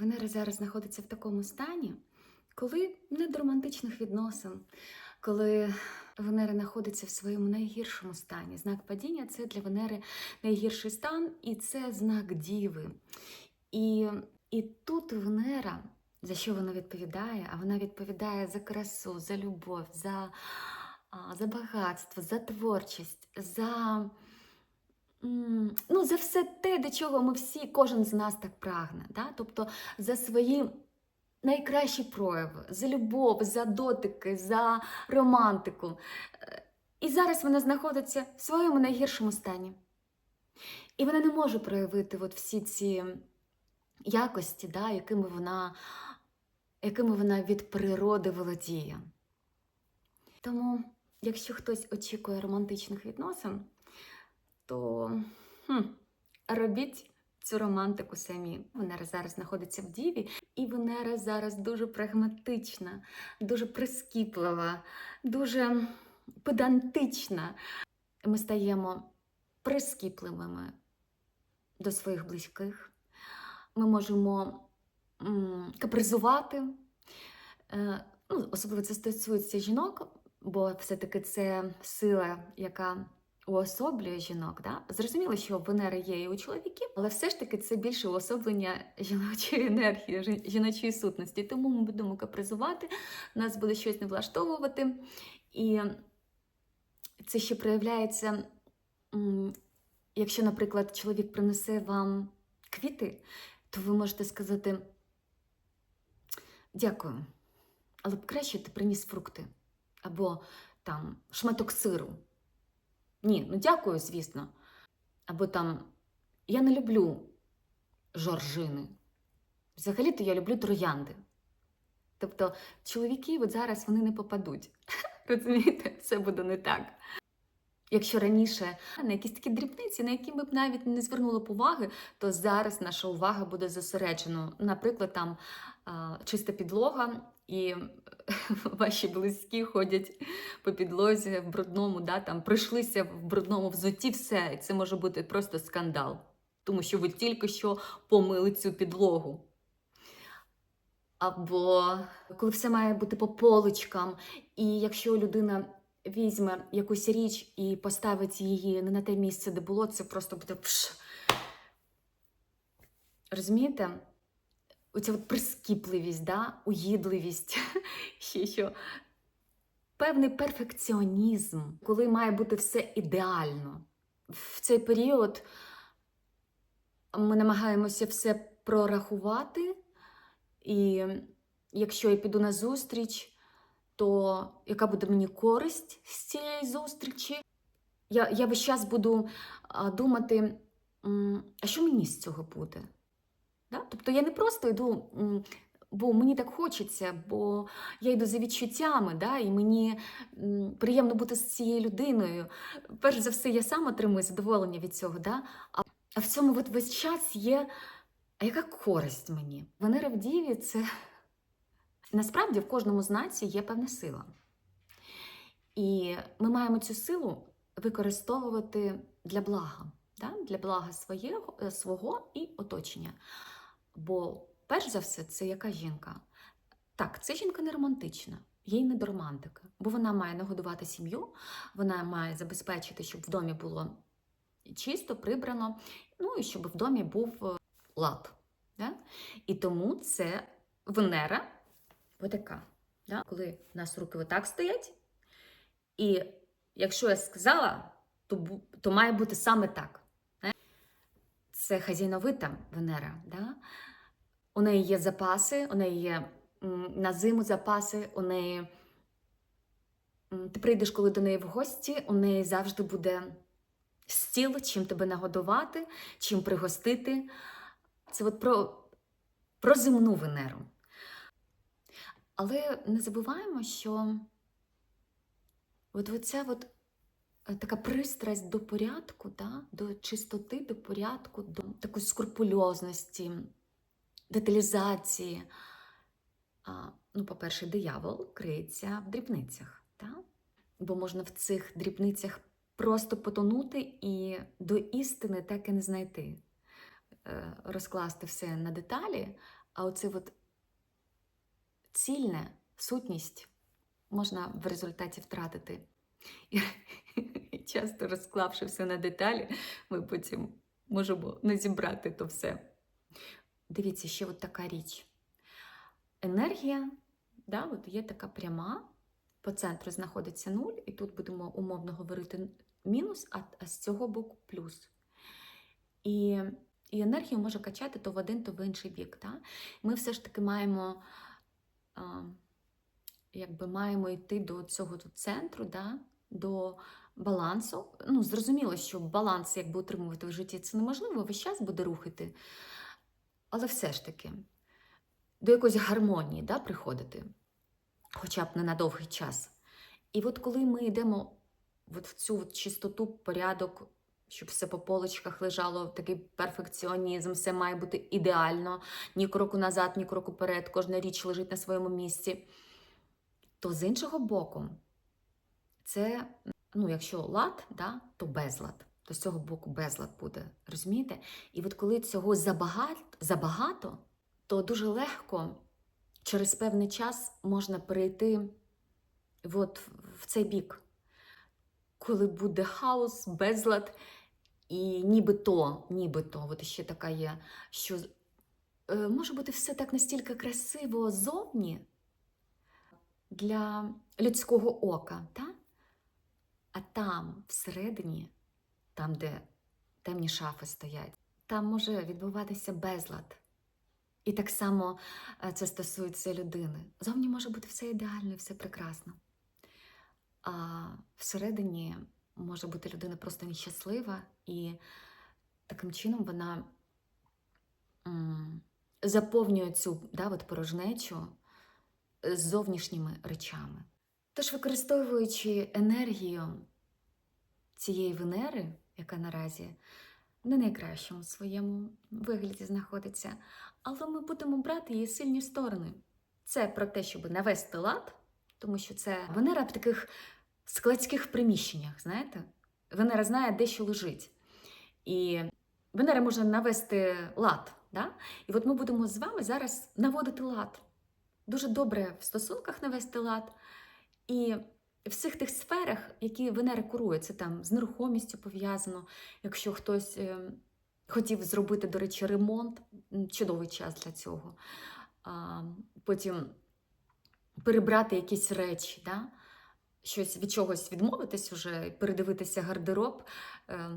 Венера зараз знаходиться в такому стані, коли не до романтичних відносин, коли Венера знаходиться в своєму найгіршому стані. Знак падіння це для Венери найгірший стан, і це знак діви. І, і тут Венера, за що вона відповідає? А вона відповідає за красу, за любов, за, за багатство, за творчість, за. Ну, за все те, до чого ми всі, кожен з нас так прагне. Да? Тобто за свої найкращі прояви, за любов, за дотики, за романтику. Е, І зараз вона знаходиться в своєму найгіршому стані. І вона не може проявити от всі ці якості, да, якими, вона, якими вона від природи володіє. Тому, якщо хтось очікує романтичних відносин, то хм, робіть цю романтику самі. Венера зараз знаходиться в Діві, і Венера зараз дуже прагматична, дуже прискіплива, дуже педантична. Ми стаємо прискіпливими до своїх близьких. Ми можемо капризувати. Е, ну, особливо це стосується жінок, бо все-таки це сила, яка уособлює жінок. Да? Зрозуміло, що Венера є і у чоловіків, але все ж таки це більше уособлення жіночої енергії, жіночої сутності. Тому ми будемо капризувати, нас буде щось не влаштовувати. І це ще проявляється, якщо, наприклад, чоловік принесе вам квіти, то ви можете сказати: дякую, але б краще ти приніс фрукти або там шматок сиру. Ні, ну дякую, звісно. Або там я не люблю жоржини. Взагалі-то я люблю троянди. Тобто чоловіки от зараз вони не попадуть. Розумієте, все буде не так. Якщо раніше на якісь такі дрібниці, на які ми б навіть не звернули уваги, то зараз наша увага буде зосереджена. Наприклад, там чиста підлога, і ваші близькі ходять по підлозі в брудному, да, там прийшлися в брудному взутті, все, і це може бути просто скандал, тому що ви тільки що помили цю підлогу. Або коли все має бути по поличкам, і якщо людина візьме якусь річ і поставить її не на те місце, де було, це просто буде пш. Розумієте? Оця от прискіпливість, да? уїдливість, ще що. Певний перфекціонізм, коли має бути все ідеально. В цей період ми намагаємося все прорахувати, і якщо я піду на зустріч, то яка буде мені користь з цієї зустрічі? Я, я весь час буду думати, а що мені з цього буде? Да? Тобто я не просто йду, бо мені так хочеться, бо я йду за відчуттями, да? і мені приємно бути з цією людиною. Перш за все, я сам отримую задоволення від цього. Да? А в цьому от весь час є. А яка користь мені? Венера в Діві це насправді в кожному знаці є певна сила. І ми маємо цю силу використовувати для блага, да? для блага своєго, е, свого і оточення. Бо, перш за все, це яка жінка? Так, це жінка не романтична, їй не до романтики, бо вона має нагодувати сім'ю, вона має забезпечити, щоб в домі було чисто, прибрано, ну і щоб в домі був е, лад. Да? І тому це Венера отака. Да? Коли в нас руки отак стоять, і якщо я сказала, то, то має бути саме так. Не? Це хазяйновита Венера. Да? У неї є запаси, у неї є на зиму запаси, у неї. Ти прийдеш, коли до неї в гості, у неї завжди буде стіл, чим тебе нагодувати, чим пригостити. Це от про, про земну Венеру. Але не забуваємо, що от оця от е, така пристрасть до порядку, да? до чистоти, до порядку, до такої скрупульозності, деталізації. Ну, по-перше, диявол криється в дрібницях, да? бо можна в цих дрібницях просто потонути і до істини так і не знайти. Е, Розкласти все на деталі, А оце от цільне, сутність можна в результаті втратити. І часто розклавши все на деталі, ми потім можемо не зібрати то все. Дивіться, ще от така річ. Енергія, да, от є така пряма, по центру знаходиться нуль, і тут будемо умовно говорити мінус, а, з цього боку плюс. І, і енергію може качати то в один, то в інший бік. Да? Ми все ж таки маємо, якби маємо йти до цього тут центру, да? до балансу. Ну, зрозуміло, що баланс, якби утримувати в житті, це неможливо, весь час буде рухати. Але все ж таки, до якоїсь гармонії да, приходити, хоча б не на довгий час. І от коли ми йдемо от в цю от чистоту, порядок, щоб все по полочках лежало, такий перфекціонізм, все має бути ідеально, ні кроку назад, ні кроку перед, кожна річ лежить на своєму місці. То з іншого боку, це, ну, якщо лад, да, то безлад. То з цього боку безлад буде. Розумієте? І от коли цього забагато, забагато, то дуже легко через певний час можна перейти от в цей бік, коли буде хаос, безлад, і нібито, нібито, от ще така є, що е, може бути все так настільки красиво зовні для людського ока, та? а там, всередині, там, де темні шафи стоять, там може відбуватися безлад. І так само е, це стосується людини. Зовні може бути все ідеально все прекрасно. А всередині може бути людина просто нещаслива, і таким чином вона заповнює цю да, от порожнечу з зовнішніми речами. Тож, використовуючи енергію цієї Венери, яка наразі не найкращому своєму вигляді знаходиться, але ми будемо брати її сильні сторони. Це про те, щоб навести лад, тому що це Венера в таких складських приміщеннях, знаєте? Венера знає, де що лежить. І Венера може навести лад. Да? І от ми будемо з вами зараз наводити лад. Дуже добре в стосунках навести лад. І в всіх тих сферах, які Венера курує, це там з нерухомістю пов'язано, якщо хтось е, хотів зробити, до речі, ремонт, чудовий час для цього. Потім перебрати якісь речі, да? Щось від чогось відмовитись уже, передивитися гардероб, е,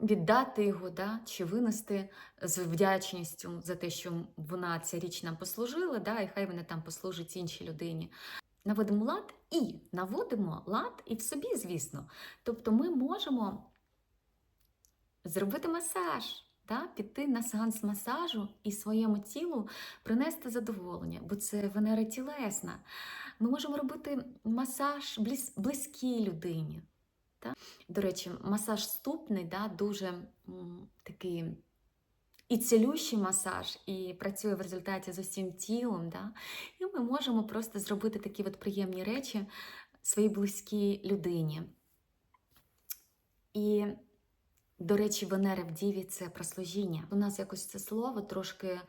віддати його да? чи винести з вдячністю за те, що вона ця річ нам послужила, да? і хай вона там послужить іншій людині наводимо лад і наводимо лад і в собі, звісно. Тобто ми можемо зробити масаж, да? піти на сеанс масажу і своєму тілу принести задоволення, бо це Венера тілесна. Ми можемо робити масаж близ, близькій людині. Да? До речі, масаж ступний да, дуже м, такий і цілющий масаж, і працює в результаті з усім тілом. Да? І ми можемо просто зробити такі от приємні речі своїй близькій людині. І, до речі, Венера в Діві це про служіння. У нас якось це слово трошки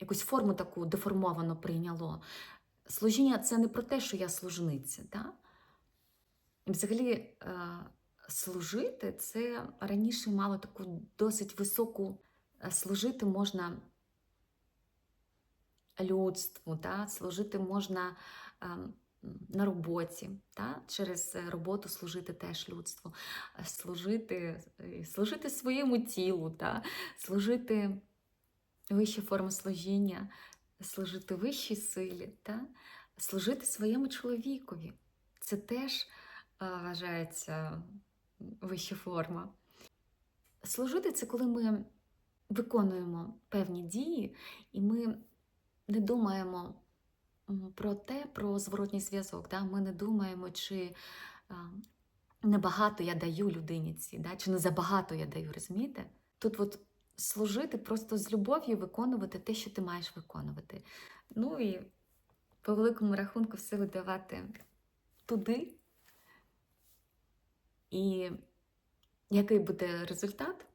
якусь форму таку деформовану прийняло. Служіння це не про те, що я служниця. Да? І взагалі, е, служити це раніше мало таку досить високу Е, служити можна людству, да? служити можна ем, на роботі, да? через роботу служити теж людству, Е, служити, е, служити своєму тілу, да? служити вищі форми служіння, служити вищій силі, да? служити своєму чоловікові. Це теж е, вважається вища форма. Служити це коли ми виконуємо певні дії, і ми не думаємо про те, про зворотній зв'язок. Да? Ми не думаємо, чи небагато я даю людині ці, да? чи не забагато я даю, розумієте? Тут от служити просто з любов'ю виконувати те, що ти маєш виконувати. Ну і по великому рахунку все видавати туди. І який буде результат?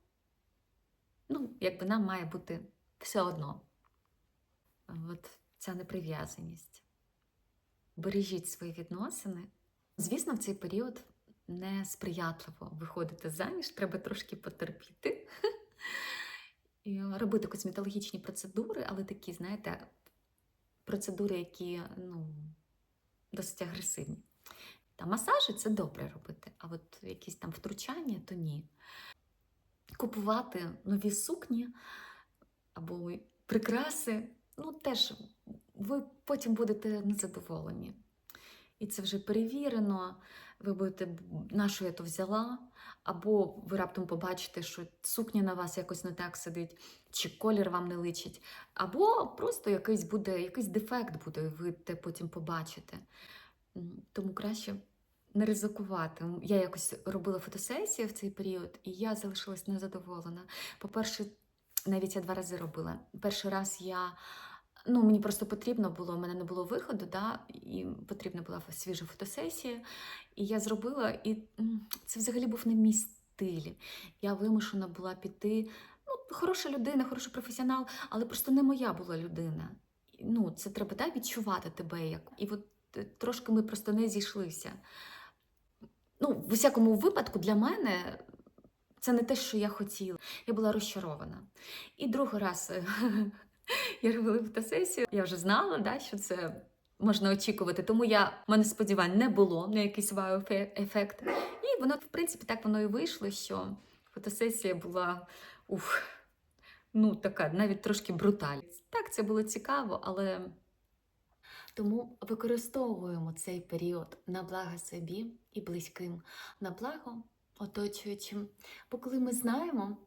ну, якби нам має бути все одно. от ця неприв'язаність. Бережіть свої відносини. Звісно, в цей період не сприятливо виходити заміж, треба трошки потерпіти. І робити косметологічні процедури, але такі, знаєте, процедури, які ну, досить агресивні. Та масажі це добре робити, а от якісь там втручання то ні. Купувати нові сукні або прикраси, ну теж ви потім будете незадоволені. І це вже перевірено. Ви будете, «Б- на що я то взяла, або ви раптом побачите, що сукня на вас якось не так сидить, чи колір вам не личить, або просто якийсь буде, якийсь дефект буде, ви те потім побачите. Тому краще не ризикувати. Я якось робила фотосесію в цей період, і я залишилась незадоволена. По-перше, навіть я два рази робила. Перший раз я. Ну, мені просто потрібно було, у мене не було виходу, да, і потрібна була свіжа фотосесія. І я зробила, і це взагалі був не мій стиль. Я вимушена була піти. Ну, хороша людина, хороший професіонал, але просто не моя була людина. Ну, це треба да, відчувати тебе як. І от е, трошки ми просто не зійшлися. Ну, в усякому випадку, для мене це не те, що я хотіла. Я була розчарована. І другий раз е, я робила фотосесію, я вже знала, да, що це можна очікувати, тому я, в мене сподівань не було на якийсь вау-ефект. І воно, в принципі, так воно і вийшло, що фотосесія була ух, ну, така, навіть трошки брутальна. Так, це було цікаво, але тому використовуємо цей період на благо собі і близьким, на благо оточуючим. Бо коли ми знаємо,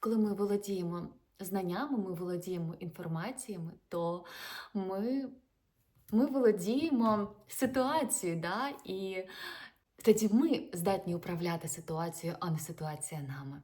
коли ми володіємо знаннями, ми володіємо інформаціями, то ми, ми володіємо ситуацією, да? і тоді ми здатні управляти ситуацією, а не ситуація нами.